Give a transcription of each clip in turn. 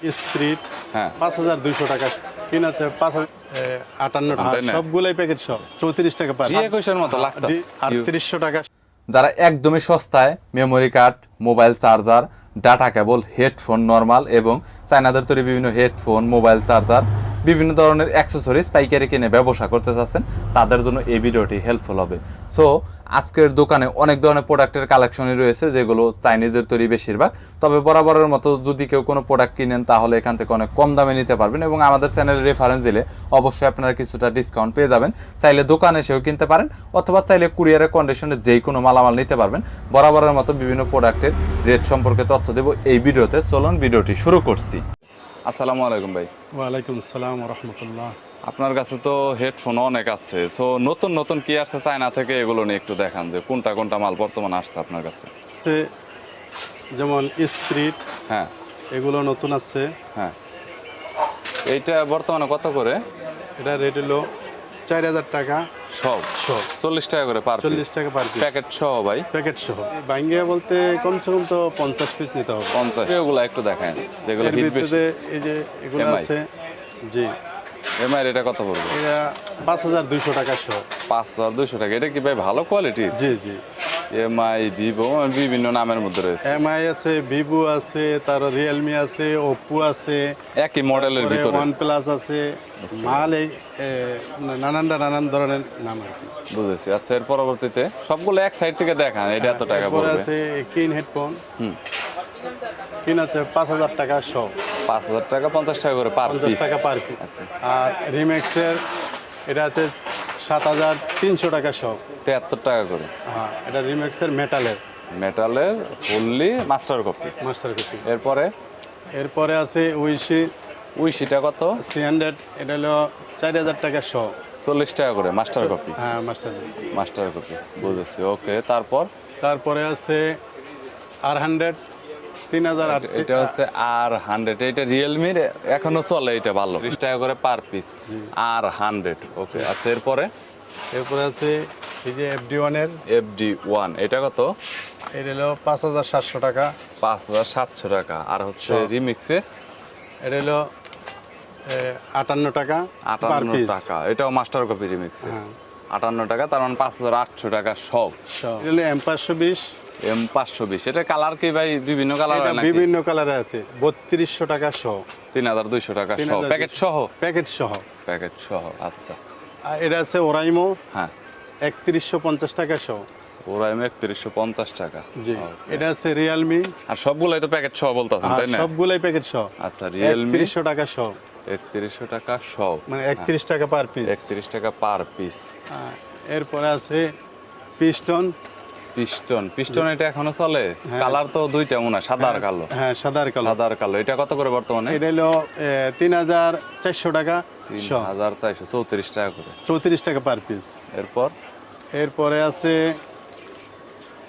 Spirit হ্যাঁ। পাঁচ হাজার দুইশো টাকা। কিন আছে পাঁচ হাজার আটান্ন টাকা। সবগুলাই প্যাকেট সব। চৌত্রিশ টাকা পার। একুশের মতো। আটত্রিশশো টাকা। যারা একদমই সস্তায় memory card mobile charger data cable, headphone normal এবং চায়নাদের তৈরি বিভিন্ন হেডফোন, মোবাইল চার্জার, বিভিন্ন ধরনের অ্যাক্সেসরিজ পাইকারি কিনে ব্যবসা করতে চাচ্ছেন। তাদের জন্য এই ভিডিওটি হেল্পফুল হবে। সো আজকের দোকানে অনেক ধরনের প্রোডাক্টের কালেকশনই রয়েছে, যেগুলো চাইনিজের তৈরি বেশিরভাগ। তবে বরাবরের মতো যদি কেউ কোনো প্রোডাক্ট কিনেন, তাহলে এখান থেকে অনেক কম দামে নিতে পারবেন এবং আমাদের চ্যানেলের রেফারেন্স দিলে অবশ্যই আপনারা কিছুটা ডিসকাউন্ট পেয়ে যাবেন। চাইলে দোকানে এসেও কিনতে পারেন অথবা চাইলে কুরিয়ারের কন্ডিশনে যেই কোনো মালামাল নিতে পারবেন। বরাবরের মতো বিভিন্ন প্রোডাক্টের রেট সম্পর্কে তথ্য দেব এই ভিডিওতে। চলুন ভিডিওটি শুরু করছি। আসসালামু আলাইকুম ভাই। ওয়ালাইকুম আসসালাম রহমতুল্লাহ। আপনার কাছে তো হেডফোন অনেক আছে সো নতুন নতুন কি আসছে চায়না থেকে এগুলো নিয়ে একটু দেখান যে কোনটা কোনটা মাল বর্তমানে আসছে আপনার কাছে। সে যেমন স্প্রিট হ্যাঁ। এগুলো নতুন আছে হ্যাঁ। এইটা বর্তমানে কত করে? এটা রেট হলো চার হাজার টাকা। সব? সব। চল্লিশ টাকা করে পার চল্লিশ টাকা পার প্যাকেট সহ ভাই? প্যাকেট সহ। বাঙ্গিয়া বলতে কমসে কম তো পঞ্চাশ পিস নিতে হবে। পঞ্চাশ। এগুলো একটু দেখান যেগুলো এই যে এগুলো আছে জি। এমআই এটা কত পড়বে? এটা পাঁচ হাজার দুইশো টাকা সহ। পাঁচ হাজার দুশো টাকা। এটা কি ভাই ভালো কোয়ালিটির জি জি। এমআই ভিভো বিভিন্ন নামের মধ্যে রয়েছে। এমআই আছে ভিভো আছে তার রিয়েলমি আছে ওপো আছে একই মডেলের ভিতরে। ওয়ান প্লাস আছে মাল এই এ, নানানটা নানান ধরনের নাম আর কি। বুঝেছি। আচ্ছা এর পরবর্তীতে সবগুলো এক সাইড থেকে দেখান এটা এত টাকা পড়বে। আছে কিন হেডফোন হুম। কিন আছে পাঁচ হাজার টাকা সহ পাঁচ হাজার টাকা পঞ্চাশ টাকা করে পার পিস টাকা পার পিস আচ্ছা। আর রিমেক্সের এটা আছে সাত হাজার তিনশো টাকা সহ তেহাত্তর টাকা করে। হ্যাঁ এটা রিমেক্সের মেটালের। মেটালের fully master copy. Master copy. এরপরে? এরপরে আছে উইশি উইশিটা কত? থ্রি হান্ড্রেড এটা হলো চার হাজার টাকা সহ চল্লিশ টাকা করে মাস্টার কপি। হ্যাঁ মাস্টার মাস্টার কপি বুঝেছি ওকে তারপর? তারপরে আছে আর হান্ড্রেড তিন হাজার আট এটা হচ্ছে আর হান্ড্রেড এটা রিয়েলমির এখনও চলে এটা ভালো। বিশ টাকা করে পার পিস আর হান্ড্রেড ওকে আচ্ছা এরপরে? এরপরে আছে এই যে এফডি ওয়ানের এফ ডি ওয়ান এটা কত? এটা হলো পাঁচ হাজার সাতশো টাকা। পাঁচ হাজার সাতশো টাকা আর হচ্ছে রিমিক্সে? এটা হলো আটান্ন টাকা আটান্ন টাকা এটাও মাস্টার কপি রিমিক্সে। হ্যাঁ। আটান্ন টাকা তার মানে পাঁচ হাজার আটশো টাকা সব। এটা হলো এম পাঁচশো বিশ। এম পাঁচশো বিশ। এটা কালার কি ভাই? বিভিন্ন কালার বিভিন্ন কালারে আছে। বত্রিশশো টাকা সহ তিন হাজার দুইশো টাকা সহ প্যাকেট সহ? প্যাকেট সহ। প্যাকেট সহ আচ্ছা। আর এটা আছে ওরাইমো। হ্যাঁ। একত্রিশশো পঞ্চাশ টাকা সহ ওরা এম একত্রিশশো পঞ্চাশ টাকা। জি. এটা আছে রিয়েলমি। আর সবগুলাই তো প্যাকেট সহ বলতেছেন তাই না? সবগুলাই প্যাকেট সহ। আচ্ছা রিয়েলমি একত্রিশশো টাকা সহ একত্রিশশো টাকা সহ মানে একত্রিশ টাকা পার পিস। একত্রিশ টাকা পার পিস। এরপরে আছে পিস্টন। পিস্টন পিস্টন এটা এখনও চলে? কালার তো দুইটা মনে হয় সাদা আর কালো। হ্যাঁ সাদার কালো। সাদা আর কালো। এটা কত করে বর্তমানে? এটা হলো তিন হাজার চারশো টাকা তিন হাজার চারশো চৌত্রিশ টাকা করে। চৌত্রিশ টাকা পার পিস। এরপর? এরপরে আছে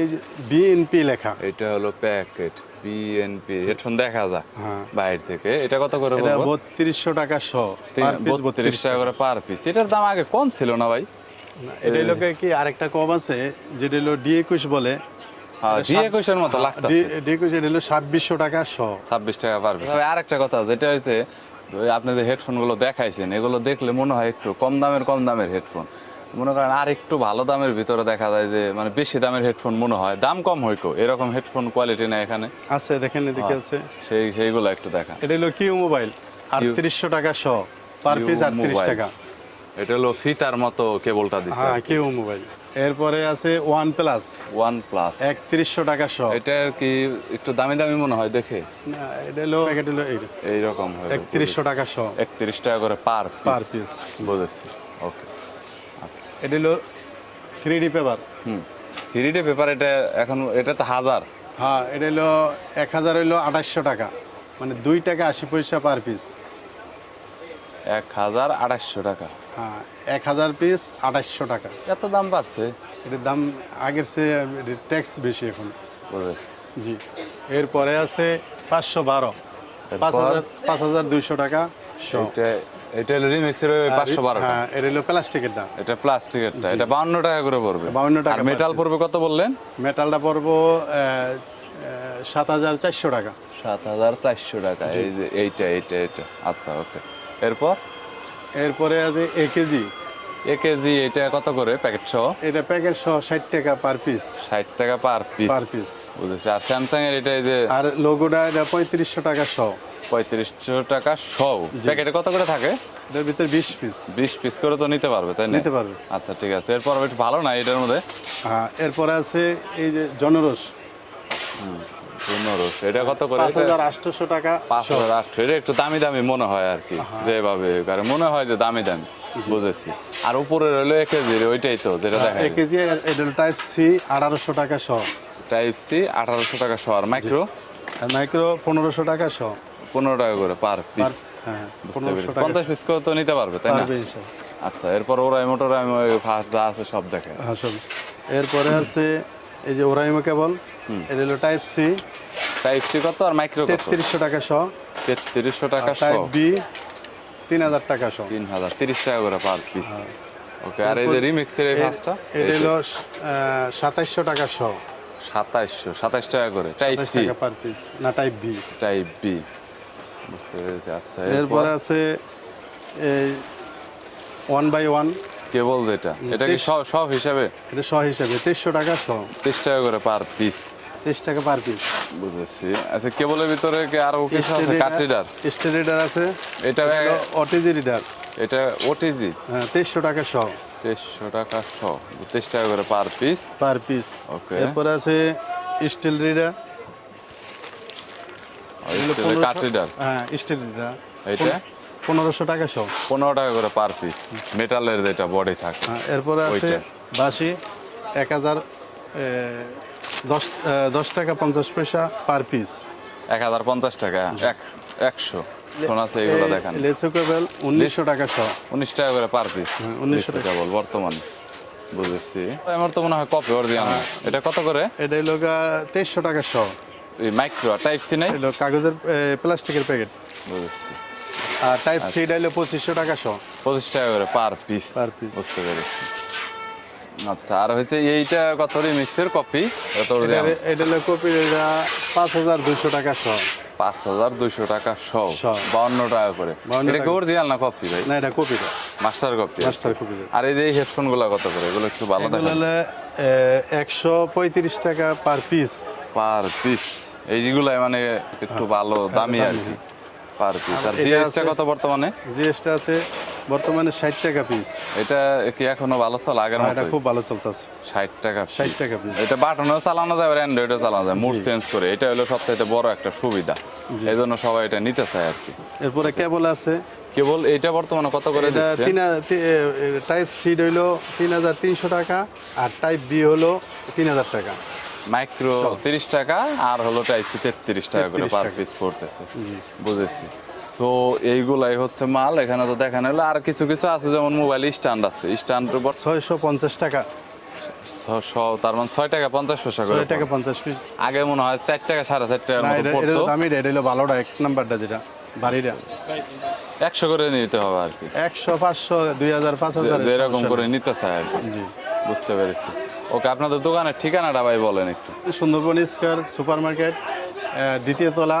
এই যে বিএনপি লেখা। এটা হলো প্যাকেট বিএনপি। হেডফোন দেখা যায় হ্যাঁ। বাইরে থেকে। এটা কত করে বত্রিশশো টাকা পিস বত্রিশ টাকা করে পার পিস। এটার দাম আগে কম ছিল না ভাই? এটা লোকে কি আরেকটা কম আছে যেটা হলো ডি একুশ বলে। হ্যাঁ একুশের মতো লাগতেছে। ডি একুশ এটা হলো ছাব্বিশশো টাকা সহ ছাব্বিশ টাকা পার পিস। আর কথা যেটা হচ্ছে আপনি যে হেডফোন দেখাইছেন এগুলো দেখলে মনে হয় একটু কম দামের কম দামের হেডফোন। মনে করেন আর একটু ভালো দামের ভিতরে দেখা যায় যে মানে বেশি দামের হেডফোন মনে হয়। দাম কম হইকো এরকম হেডফোন কোয়ালিটি না এখানে। আছে দেখেন এদিকে আছে। সেই সেইগুলো একটু দেখা। এটা হলো কিউ মোবাইল আটত্রিশশো টাকা সহ পার পিস আটত্রিশ। টাকা। এটা হলো ফিতার মতো কেবলটা দিছে হ্যাঁ কিউ মোবাইল। এরপরে আছে ওয়ান প্লাস ওয়ান প্লাস একত্রিশশো টাকা সহ। এটা আর কি একটু দামি দামি মনে হয় দেখে? না, এটা হলো প্যাকেট হলো এইটা। এইরকম একত্রিশশো টাকা সহ। একত্রিশ টাকা করে পার পার পিস বুঝেছি। ওকে আচ্ছা। এটা হলো three D paper hmm. Three D paper এটা এখন এটা তো হাজার। হ্যাঁ এটা হলো এক হাজার হইল আঠাশশো টাকা। মানে দুই টাকা আশি পয়সা পার পিস এক হাজার আড়াইশো টাকা। হ্যাঁ এক হাজার পিস আঠাশশো টাকা। এত দাম বাড়ছে? এটার দাম আগের চেয়ে ট্যাক্স বেশি এখন। জি। এরপরে আছে পাঁচশো বারো। পাঁচ? হাজার পাঁচ হাজার দুইশো টাকা। এটা এটা হলো রিমিক্সের বারো টাকা হ্যাঁ এটা হলো প্লাস্টিকের দাম। এটা প্লাস্টিকেরটা। এটা বাউন্ন টাকা করে পড়বে। 52 টাকা আর মেটাল পড়বে কত বললেন? মেটালটা পড়ব সাত হাজার চারশো টাকা। সাত হাজার চারশো টাকা। এই যে এইটা এইটা এইটা। আচ্ছা ওকে। এরপর? এরপরে আছে এ কেজি। এ কেজি এটা কত করে প্যাকেট সহ? এটা প্যাকেট সহ ষাট টাকা পার পিস ষাট টাকা পার পিস পার পিস বুঝেছি। আর স্যামসাং এর এটা এই যে আর লোগোটা এটা পঁয়ত্রিশশো টাকা সহ। পঁয়ত্রিশশো টাকা সহ। প্যাকেটে কত করে থাকে? এটার ভিতরে বিশ পিস বিশ পিস করে তো নিতে পারবে তাই নিতে পারবে। আচ্ছা ঠিক আছে। এরপর একটু ভালো না এটার মধ্যে? হ্যাঁ এরপরে আছে এই যে জনরস পনেরোশো এটা কত করে? পাঁচ হাজার আটশোশো টাকা পাঁচ হাজার আটশো এটা একটু দামি দামি মনে হয় আর কি যেভাবে কারণ মনে হয় যে দামি দামি বুঝেছি। আর উপরে রইল এক কেজির ওইটাই তো যেটা দেখা এক কেজি এটা টাইপ সি আঠারোশো টাকা সহ টাইপ সি আঠারোশো টাকা শো আর মাইক্রো মাইক্রো পনেরোশো টাকা পনেরো টাকা করে পার পিস হ্যাঁ পঞ্চাশ পিস করে তো নিতে পারবে তাই না? আচ্ছা এরপর ওরাই মোটর আমি ফার্স্ট যা আছে সব দেখে হ্যাঁ সব। এরপরে আছে এই যে ওরাইমো কেবল এটা হলো টাইপ সি টাইপ সি কত আর মাইক্রো কত? তেত্রিশশো টাকা সহ তেত্রিশশো টাকা সহ টাইপ বি তিন হাজার টাকা সহ তিন হাজার তিরিশ টাকা করে পার পিস ওকে আর এই যে রিমিক্সের এই ফার্স্টটা এটা হলো সাতাইশশো টাকা সহ সাতাইশশো সাতাইশ টাকা করে। টাইপ সি টাকা পার পিস না টাইপ বি টাইপ বি বুঝতে পেরেছি। আচ্ছা এরপর? আছে এই ওয়ান বাই ওয়ান কেবল যেটা। এটা কি সব সব হিসাবে? এটা সহ হিসাবে। তেইশশো টাকা সহ তিরিশ টাকা করে পার পিস তেইশ টাকা পার পিস বুঝেছি। আচ্ছা কেবলের ভিতরে কি আরও কিছু আছে? কাট রিডার? স্টেট রিডার আছে। এটা অটিজি রিডার। এটা ওটিজি হ্যাঁ তেইশশো টাকা সহ তেইশশো টাকা তেইশ টাকা করে per piece per piece okay এরপরে আছে স্টিল রিডার। Cut reader. হ্যাঁ স্টিল রিডার। এটা? পনেরোশো টাকা সহ পনেরো টাকা করে পার পিস মেটালের যেটা বডি থাকে হ্যাঁ, এরপরে আছে বাসি এক হাজার দশ দশ টাকা পঞ্চাশ পয়সা পার পিস এক হাজার পঞ্চাশ টাকা এক একশো। এগুলো দেখান। কেবল উনিশশো টাকা সহ উনিশ টাকা করে পার পিস হ্যাঁ, 1900 টাকা। কেবল বর্তমানে বুঝেছি। আমার তো মনে হয় কপি অরিজিনাল এটা কত করে? এটা হলো তেইশশো টাকা সহ মাইক্রো টাইপ সি নাই? কাগজের প্লাস্টিকের প্যাকেট বুঝেছি। আর টাইপ সি এটা হলো পঁচিশশো টাকা সহ পঁচিশ টাকা করে পার পিস Per piece। বুঝতে পেরেছি। আচ্ছা আর হচ্ছে এইটা কত রিমিক্সের কপি? কত এটা হলো কপি এটা পাঁচ হাজার দুশো টাকা সহ। পাঁচ হাজার দুইশো টাকা সহ। বাউন্ন টাকা করে। এটা টাকা। অরিজিনাল না কপি ভাই? না এটা কপিটা মাস্টার কপি। মাস্টার কপি আর এই যে হেডফোনগুলো কত করে? এগুলো একটু ভালো হলো একশো পঁয়ত্রিশ টাকা পার পিস পার পিস এইগুলাই মানে একটু ভালো দামি আর কি। পার পিস আর জিএসটা কত বর্তমানে? জিএসটা আছে বর্তমানে ষাট টাকা পিস এটা কি এখনও ভালো চলে? আগের এটা খুব ভালো চলতেছে। ষাট টাকা 60 টাকা piece। এটা বাটনও চালানো যায় অ্যান্ড্রয়েডও চালানো যায়। মুড চেঞ্জ করে। এটা হলো সবথেকে বড় একটা সুবিধা। এই জন্য সবাই এটা নিতে চায় আর কি। এরপরে কেবল আছে। কেবল এটা বর্তমানে কত করে টাইপ সি হইল তিন হাজার তিনশো টাকা আর টাইপ বি হলো তিন হাজার টাকা। মাইক্রো তিরিশ টাকা আর হলো টাইপ সি তেত্রিশ টাকা করে পার পিস পড়তেছে। বুঝেছি। তো এইগুলাই হচ্ছে মাল এখানে তো দেখানো হলো। আর কিছু কিছু আছে যেমন মোবাইল স্ট্যান্ড আছে। স্ট্যান্ড ছয়শো পঞ্চাশ টাকা। তার মানে ছয় টাকা পঞ্চাশ পয়সা করে ছয় টাকা পঞ্চাশ পিস। আগে মনে হয় চার টাকা সাড়ে চার পড়তো। হলো ভালোটা এক নাম্বারটা যেটা বাড়িটা একশো করে নিতে হবে আর কি। একশো পাঁচশো দুই হাজার পাঁচ হাজার যেরকম করে নিতে চায় আর জি। বুঝতে পেরেছি। ওকে আপনাদের দোকানের ঠিকানাটা ভাই বলেন একটু। সুন্দরবন স্কোয়ার সুপার মার্কেট দ্বিতীয় তলা